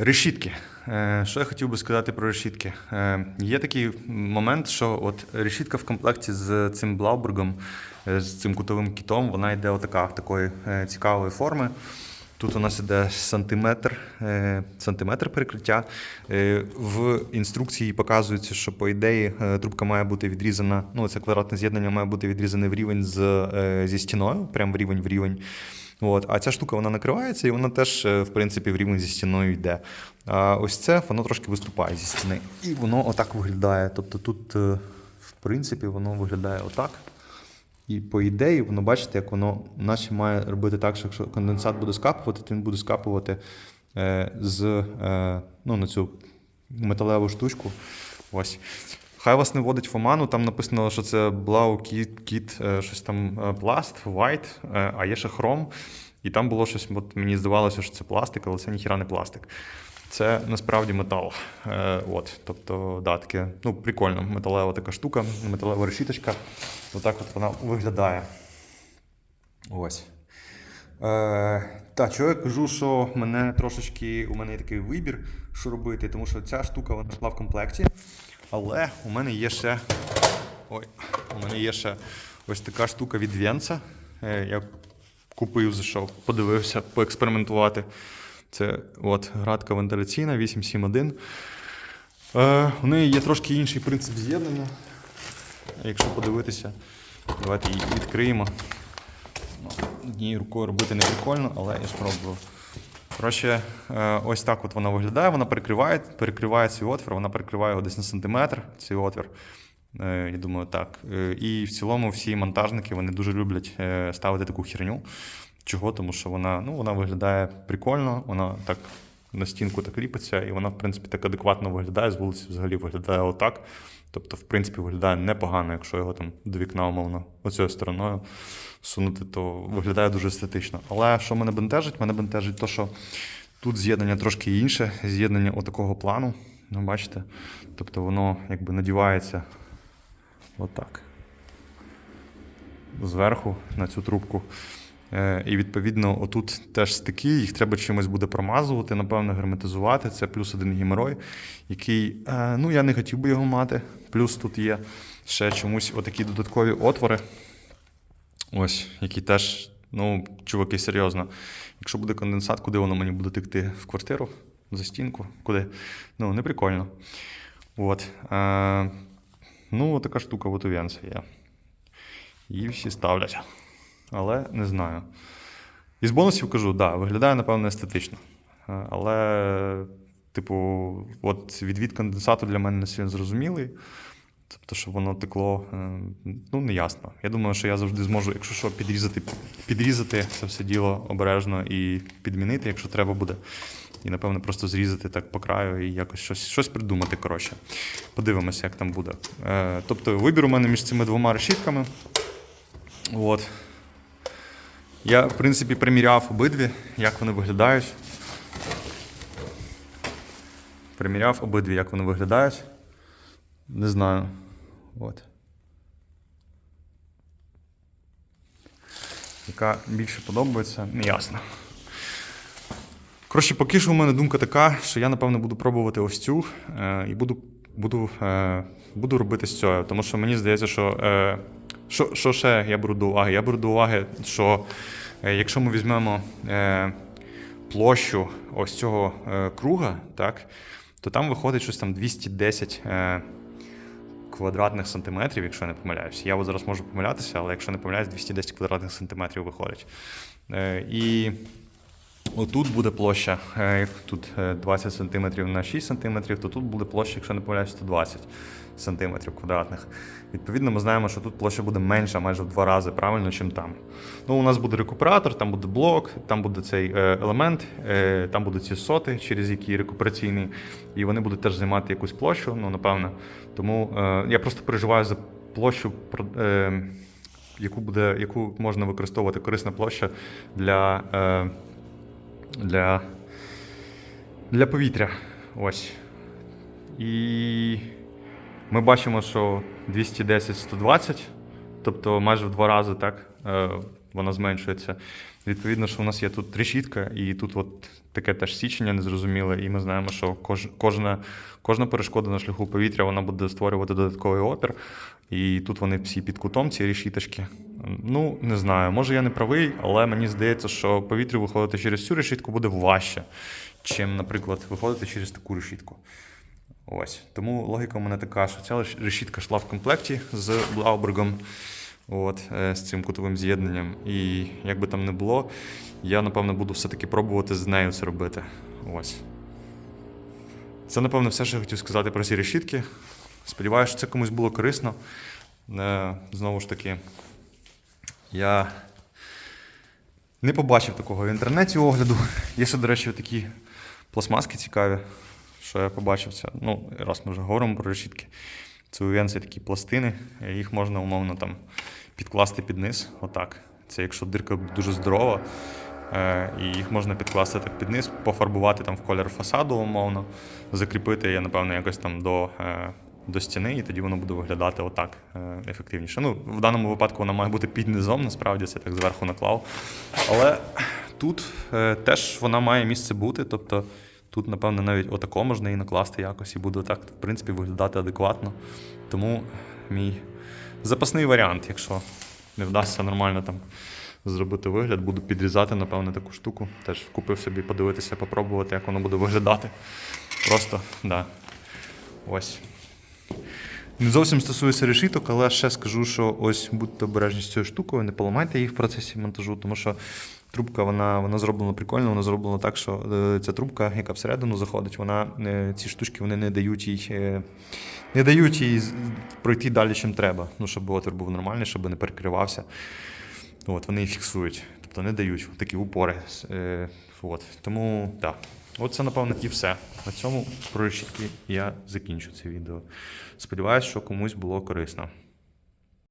Решітки. Е, Що я хотів би сказати про решітки? Е, Є такий момент, що от решітка в комплекті з цим Блаубергом, е, з цим кутовим кітом, вона йде отака, такої цікавої форми. Тут у нас іде сантиметр, сантиметр перекриття. В інструкції показується, що по ідеї трубка має бути відрізана, ну це квадратне з'єднання має бути відрізане в рівень з, зі стіною, прямо в рівень в рівень. От, а ця штука вона накривається і вона теж, е, в принципі, в рівень зі стіною йде. А ось це воно трошки виступає зі стіни. І воно отак виглядає. Тобто тут, е, в принципі, воно виглядає отак. І по ідеї, воно бачите, як воно наче має робити так, що якщо конденсат буде скапувати, то він буде скапувати е, з ну, на цю металеву штучку. Ось. Хай вас не вводить в оману, там написано, що це Blau Kit, Kit е, щось там е, пласт, white, е, а є ще хром. І там було щось, от мені здавалося, що це пластик, але це ніхіра не пластик. Це насправді метал. От, тобто, да, таке, ну, прикольно, металева така штука, металева решіточка. Отак от вона виглядає. Ось. Е, так, чого я кажу, що мене трошечки, у мене є такий вибір, що робити, тому що ця штука вона йшла в комплекті. Але у мене є ще. Ой, у мене є ще ось така штука від Венца. Е, я купив, зайшов, подивився, поекспериментувати. Це от градка вентиляційна 871. Е, у неї є трошки інший принцип з'єднання. Якщо подивитися, давайте її відкриємо. Ну, Однією рукою робити не прикольно, але я спробував. Коротше, е, ось так от вона виглядає, вона перекриває, перекриває цей отвір, вона перекриває його десь на сантиметр, цей отвір. Е, Я думаю, так. Е, І в цілому всі монтажники вони дуже люблять ставити таку херню. Чого? Тому що вона, ну, вона виглядає прикольно, вона так на стінку так ліпиться, і вона, в принципі, так адекватно виглядає. З вулиці взагалі виглядає отак. Тобто, в принципі, виглядає непогано, якщо його там до вікна, умовно, оцією стороною сунути, то виглядає дуже естетично. Але що мене бентежить? Мене бентежить те, що тут з'єднання трошки інше, з'єднання отакого плану. Ну, бачите? Тобто воно якби надівається отак. Зверху на цю трубку. Е, І відповідно, отут теж стики, їх треба чимось буде промазувати, напевно, герметизувати. Це плюс один геморой, який, е, ну я не хотів би його мати. Плюс тут є ще чомусь отакі додаткові отвори. Ось, які теж, ну, чуваки, серйозно. Якщо буде конденсат, куди воно мені буде текти? В квартиру? За стінку? Куди? Ну, не прикольно. От. Е, ну, така штука Венці є. Її всі ставлять. Але не знаю. Із бонусів кажу, да, виглядає, напевно, естетично. Е, Але, типу, от відвід конденсату для мене не зрозумілий. Тобто, щоб воно текло, е, ну, не ясно. Я думаю, що я завжди зможу, якщо що, підрізати, підрізати це все діло обережно і підмінити, якщо треба буде. І, напевно, просто зрізати так по краю і якось щось, щось придумати. Коротше. Подивимося, як там буде. Е, Тобто, вибір у мене між цими двома решітками. От. Я, в принципі, приміряв обидві, як вони виглядають. Приміряв обидві, як вони виглядають. Не знаю. От. Яка більше подобається, не ясно. Коротше, поки що у мене думка така, що я, напевно, буду пробувати ось цю е, і буду, буду, е, буду робити з цього. Тому що мені здається, що, е, що, що ще я беру до уваги? Я беру до уваги, що е, якщо ми візьмемо е, площу ось цього е, круга, так, то там виходить щось там 210 е, квадратних сантиметрів, якщо я не помиляюсь. Я от зараз можу помилятися, але якщо не помиляюсь, 210 квадратних сантиметрів виходить. І отут буде площа, е, тут е, 20 см на 6 см, то тут буде площа, якщо не помиляюсь, 120 см квадратних. Відповідно, ми знаємо, що тут площа буде менша майже в два рази правильно, ніж там. Ну, у нас буде рекуператор, там буде блок, там буде цей е, елемент, е, там будуть ці соти, через які рекупераційний, і вони будуть теж займати якусь площу, ну, напевно. Тому е, я просто переживаю за площу, е, яку, буде, яку можна використовувати корисна площа для. Е, для, для повітря. Ось. І ми бачимо, що 210-120, тобто майже в два рази так, е, вона зменшується. Відповідно, що у нас є тут решітка, і тут от таке теж січення незрозуміле, і ми знаємо, що кож, кожна, кожна перешкода на шляху повітря вона буде створювати додатковий опір. І тут вони всі під кутом, ці решіточки. Ну, не знаю, може я не правий, але мені здається, що повітрю виходити через цю решітку буде важче, чим, наприклад, виходити через таку решітку. Ось. Тому логіка у мене така, що ця решітка йшла в комплекті з Блаубергом, от, е, з цим кутовим з'єднанням. І як би там не було, я, напевно, буду все-таки пробувати з нею це робити. Ось. Це, напевно, все, що я хотів сказати про ці решітки. Сподіваюся, що це комусь було корисно. Е, Знову ж таки, я не побачив такого в інтернеті огляду. Є ще, до речі, такі пластмаски цікаві, що я побачив це. Ну, раз ми вже говоримо про решітки. Це УВН такі пластини, їх можна умовно там підкласти під низ. Отак. Це якщо дирка дуже здорова, е, і їх можна підкласти так під низ, пофарбувати там в колір фасаду, умовно, закріпити, я, напевно, якось там до. До стіни, і тоді воно буде виглядати отак е, ефективніше. Ну, в даному випадку вона має бути під низом, насправді це так зверху наклав. Але тут е, теж вона має місце бути. Тобто тут, напевно, навіть отако можна і накласти якось, і буде так, в принципі, виглядати адекватно. Тому мій запасний варіант, якщо не вдасться нормально там зробити вигляд, буду підрізати, напевно, таку штуку. Теж купив собі подивитися, попробувати, як воно буде виглядати. Просто, да. Ось. Не зовсім стосується решіток, але ще скажу, що ось будьте обережні з цією штукою, не поламайте її в процесі монтажу, тому що трубка вона, вона зроблена прикольно, вона зроблена так, що е, ця трубка, яка всередину заходить, вона е, ці штучки вони не дають їй. е, Не дають їй пройти далі, чим треба. Ну, щоб отвір був нормальний, щоб не перекривався. От, вони її фіксують, тобто не дають такі упори. От. Тому так. От це, напевно, і все. На цьому про я закінчу це відео. Сподіваюсь, що комусь було корисно.